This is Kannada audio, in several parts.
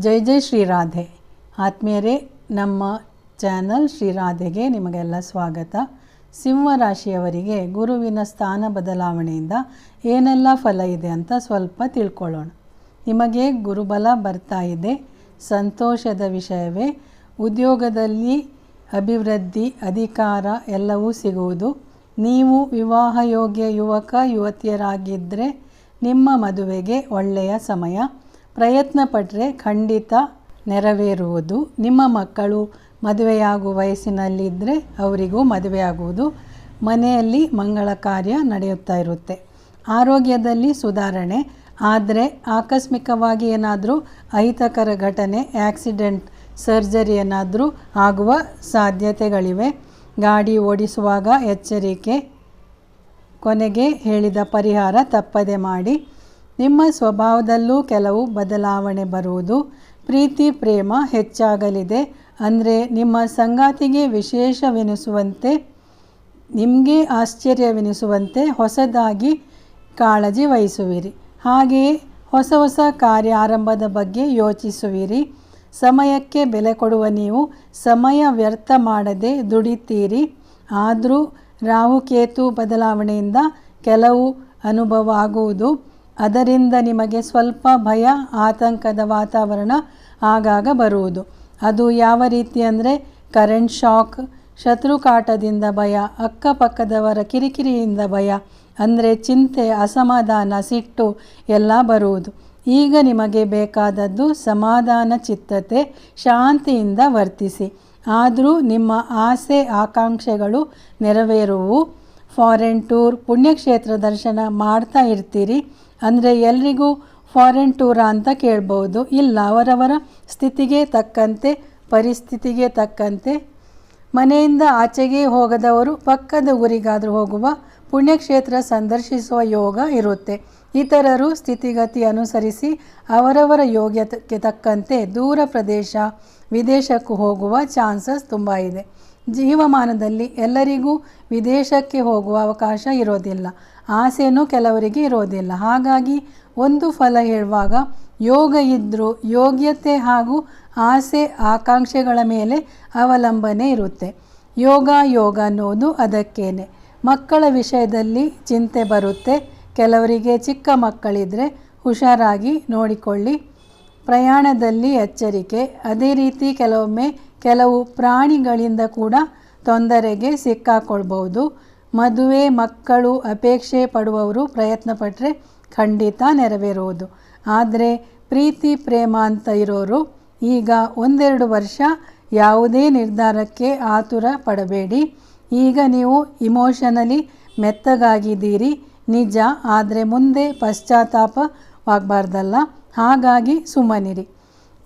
ಜೈ ಜೈ ಶ್ರೀ ರಾಧೆ. ಆತ್ಮೀಯರೇ, ನಮ್ಮ ಚಾನಲ್ ಶ್ರೀರಾಧೆಗೆ ನಿಮಗೆಲ್ಲ ಸ್ವಾಗತ. ಸಿಂಹ ರಾಶಿಯವರಿಗೆ ಗುರುವಿನ ಸ್ಥಾನ ಬದಲಾವಣೆಯಿಂದ ಏನೆಲ್ಲ ಫಲ ಇದೆ ಅಂತ ಸ್ವಲ್ಪ ತಿಳ್ಕೊಳ್ಳೋಣ. ನಿಮಗೆ ಗುರುಬಲ ಬರ್ತಾ ಇದೆ. ಸಂತೋಷದ ವಿಷಯವೇ. ಉದ್ಯೋಗದಲ್ಲಿ ಅಭಿವೃದ್ಧಿ, ಅಧಿಕಾರ ಎಲ್ಲವೂ ಸಿಗುವುದು. ನೀವು ವಿವಾಹ ಯೋಗ್ಯ ಯುವಕ ಯುವತಿಯರಾಗಿದ್ದರೆ ನಿಮ್ಮ ಮದುವೆಗೆ ಒಳ್ಳೆಯ ಸಮಯ. ಪ್ರಯತ್ನ ಪಟ್ಟರೆ ಖಂಡಿತ ನೆರವೇರುವುದು. ನಿಮ್ಮ ಮಕ್ಕಳು ಮದುವೆಯಾಗುವ ವಯಸ್ಸಿನಲ್ಲಿದ್ದರೆ ಅವರಿಗೂ ಮದುವೆಯಾಗುವುದು. ಮನೆಯಲ್ಲಿ ಮಂಗಳ ಕಾರ್ಯ ನಡೆಯುತ್ತಾ ಇರುತ್ತೆ. ಆರೋಗ್ಯದಲ್ಲಿ ಸುಧಾರಣೆ. ಆದರೆ ಆಕಸ್ಮಿಕವಾಗಿ ಏನಾದರೂ ಅಹಿತಕರ ಘಟನೆ, ಆಕ್ಸಿಡೆಂಟ್, ಸರ್ಜರಿ ಏನಾದರೂ ಆಗುವ ಸಾಧ್ಯತೆಗಳಿವೆ. ಗಾಡಿ ಓಡಿಸುವಾಗ ಎಚ್ಚರಿಕೆ. ಕೊನೆಗೆ ಹೇಳಿದ ಪರಿಹಾರ ತಪ್ಪದೆ ಮಾಡಿ. ನಿಮ್ಮ ಸ್ವಭಾವದಲ್ಲೂ ಕೆಲವು ಬದಲಾವಣೆ ಬರುವುದು. ಪ್ರೀತಿ, ಪ್ರೇಮ ಹೆಚ್ಚಾಗಲಿದೆ. ಅಂದರೆ ನಿಮ್ಮ ಸಂಗಾತಿಗೆ ವಿಶೇಷವೆನಿಸುವಂತೆ, ನಿಮಗೆ ಆಶ್ಚರ್ಯವೆನಿಸುವಂತೆ ಹೊಸದಾಗಿ ಕಾಳಜಿ ವಹಿಸುವಿರಿ. ಹಾಗೆಯೇ ಹೊಸ ಹೊಸ ಕಾರ್ಯ ಆರಂಭದ ಬಗ್ಗೆ ಯೋಚಿಸುವಿರಿ. ಸಮಯಕ್ಕೆ ಬೆಲೆ ಕೊಡುವ ನೀವು ಸಮಯ ವ್ಯರ್ಥ ಮಾಡದೆ ದುಡಿತೀರಿ. ಆದರೂ ರಾಹುಕೇತು ಬದಲಾವಣೆಯಿಂದ ಕೆಲವು ಅನುಭವ ಆಗುವುದು. ಅದರಿಂದ ನಿಮಗೆ ಸ್ವಲ್ಪ ಭಯ, ಆತಂಕದ ವಾತಾವರಣ ಆಗಾಗ ಬರುವುದು. ಅದು ಯಾವ ರೀತಿ ಅಂದರೆ ಕರೆಂಟ್ ಶಾಕ್ ಶತ್ರುಕಾಟದಿಂದ ಭಯ, ಅಕ್ಕಪಕ್ಕದವರ ಕಿರಿಕಿರಿಯಿಂದ ಭಯ, ಅಂದರೆ ಚಿಂತೆ, ಅಸಮಾಧಾನ, ಸಿಟ್ಟು ಎಲ್ಲ ಬರುವುದು. ಈಗ ನಿಮಗೆ ಬೇಕಾದದ್ದು ಸಮಾಧಾನ, ಚಿತ್ತತೆ, ಶಾಂತಿಯಿಂದ ವರ್ತಿಸಿ. ಆದರೂ ನಿಮ್ಮ ಆಸೆ, ಆಕಾಂಕ್ಷೆಗಳು ನೆರವೇರುವು. ಫಾರೆನ್ ಟೂರ್ ಪುಣ್ಯಕ್ಷೇತ್ರ ದರ್ಶನ ಮಾಡ್ತಾ ಇರ್ತೀರಿ. ಅಂದರೆ ಎಲ್ರಿಗೂ ಫಾರೆನ್ ಟೂರಾ ಅಂತ ಕೇಳ್ಬೋದು. ಇಲ್ಲ, ಅವರವರ ಸ್ಥಿತಿಗೆ ತಕ್ಕಂತೆ, ಪರಿಸ್ಥಿತಿಗೆ ತಕ್ಕಂತೆ. ಮನೆಯಿಂದ ಆಚೆಗೆ ಹೋಗದವರು ಪಕ್ಕದ ಊರಿಗಾದರೂ ಹೋಗುವ ಪುಣ್ಯಕ್ಷೇತ್ರ ಸಂದರ್ಶಿಸುವ ಯೋಗ ಇರುತ್ತೆ. ಇತರರು ಸ್ಥಿತಿಗತಿ ಅನುಸರಿಸಿ ಅವರವರ ಯೋಗ್ಯತೆಗೆ ತಕ್ಕಂತೆ ದೂರ ಪ್ರದೇಶ, ವಿದೇಶಕ್ಕೂ ಹೋಗುವ ಚಾನ್ಸಸ್ ತುಂಬ ಇದೆ. ಜೀವಮಾನದಲ್ಲಿ ಎಲ್ಲರಿಗೂ ವಿದೇಶಕ್ಕೆ ಹೋಗುವ ಅವಕಾಶ ಇರೋದಿಲ್ಲ. ಆಸೆಯೂ ಕೆಲವರಿಗೆ ಇರೋದಿಲ್ಲ. ಹಾಗಾಗಿ ಒಂದು ಫಲ ಹೇಳುವಾಗ, ಯೋಗ ಇದ್ದರೂ ಯೋಗ್ಯತೆ ಹಾಗೂ ಆಸೆ ಆಕಾಂಕ್ಷೆಗಳ ಮೇಲೆ ಅವಲಂಬನೆ ಇರುತ್ತೆ. ಯೋಗ ಯೋಗ ಅನ್ನೋದು ಅದಕ್ಕೇನೆ. ಮಕ್ಕಳ ವಿಷಯದಲ್ಲಿ ಚಿಂತೆ ಬರುತ್ತೆ. ಕೆಲವರಿಗೆ ಚಿಕ್ಕ ಮಕ್ಕಳಿದ್ರೆ ಹುಷಾರಾಗಿ ನೋಡಿಕೊಳ್ಳಿ. ಪ್ರಯಾಣದಲ್ಲಿ ಎಚ್ಚರಿಕೆ. ಅದೇ ರೀತಿ ಕೆಲವೊಮ್ಮೆ ಕೆಲವು ಪ್ರಾಣಿಗಳಿಂದ ಕೂಡ ತೊಂದರೆಗೆ ಸಿಕ್ಕಾಕೊಳ್ಬೋದು ಮದುವೆ, ಮಕ್ಕಳು ಅಪೇಕ್ಷೆ ಪಡುವವರು ಪ್ರಯತ್ನ ಪಟ್ಟರೆ ಖಂಡಿತ ನೆರವೇರುವುದು. ಆದರೆ ಪ್ರೀತಿ, ಪ್ರೇಮ ಅಂತ ಇರೋರು ಈಗ ಒಂದೆರಡು ವರ್ಷ ಯಾವುದೇ ನಿರ್ಧಾರಕ್ಕೆ ಆತುರ ಪಡಬೇಡಿ. ಈಗ ನೀವು ಇಮೋಷನಲಿ ಮೆತ್ತಗಾಗಿದ್ದೀರಿ. ನಿಜ, ಆದರೆ ಮುಂದೆ ಪಶ್ಚಾತ್ತಾಪವಾಗಬಾರ್ದಲ್ಲ ಹಾಗಾಗಿ ಸುಮ್ಮನಿರಿ.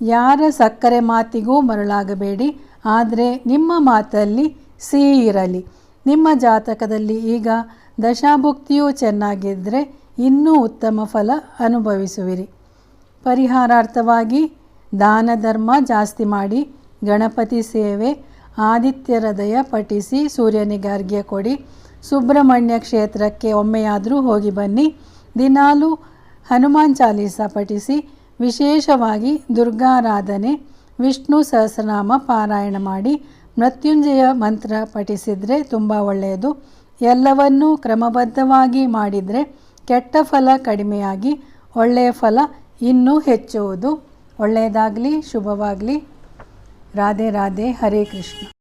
ಯಾರ ಸಕ್ಕರೆ ಮಾತಿಗೂ ಮರಳಾಗಬೇಡಿ, ಆದರೆ ನಿಮ್ಮ ಮಾತಲ್ಲಿ ಸಿಹಿ ಇರಲಿ ನಿಮ್ಮ ಜಾತಕದಲ್ಲಿ ಈಗ ದಶಾಭುಕ್ತಿಯು ಚೆನ್ನಾಗಿದ್ದರೆ ಇನ್ನೂ ಉತ್ತಮ ಫಲ ಅನುಭವಿಸುವಿರಿ. ಪರಿಹಾರಾರ್ಥವಾಗಿ ದಾನ ಧರ್ಮ ಜಾಸ್ತಿ ಮಾಡಿ ಗಣಪತಿ ಸೇವೆ ಆದಿತ್ಯ ಹೃದಯ ಪಠಿಸಿ ಸೂರ್ಯನಿಗೆ ಅರ್ಘ್ಯ ಕೊಡಿ. ಸುಬ್ರಹ್ಮಣ್ಯ ಕ್ಷೇತ್ರಕ್ಕೆ ಒಮ್ಮೆಯಾದರೂ ಹೋಗಿ ಬನ್ನಿ. ದಿನಾಲು ಹನುಮಾನ್ ಚಾಲೀಸ ಪಠಿಸಿ ವಿಶೇಷವಾಗಿ ದುರ್ಗಾರಾಧನೆ, ವಿಷ್ಣು ಸಹಸ್ರನಾಮ ಪಾರಾಯಣ ಮಾಡಿ ಮೃತ್ಯುಂಜಯ ಮಂತ್ರ ಪಠಿಸಿದರೆ ತುಂಬ ಒಳ್ಳೆಯದು. ಎಲ್ಲವನ್ನೂ ಕ್ರಮಬದ್ಧವಾಗಿ ಮಾಡಿದರೆ ಕೆಟ್ಟ ಫಲ ಕಡಿಮೆಯಾಗಿ ಒಳ್ಳೆಯ ಫಲ ಇನ್ನೂ ಹೆಚ್ಚುವುದು. ಒಳ್ಳೆಯದಾಗಲಿ, ಶುಭವಾಗಲಿ. ರಾಧೆ ರಾಧೆ, ಹರೇ ಕೃಷ್ಣ.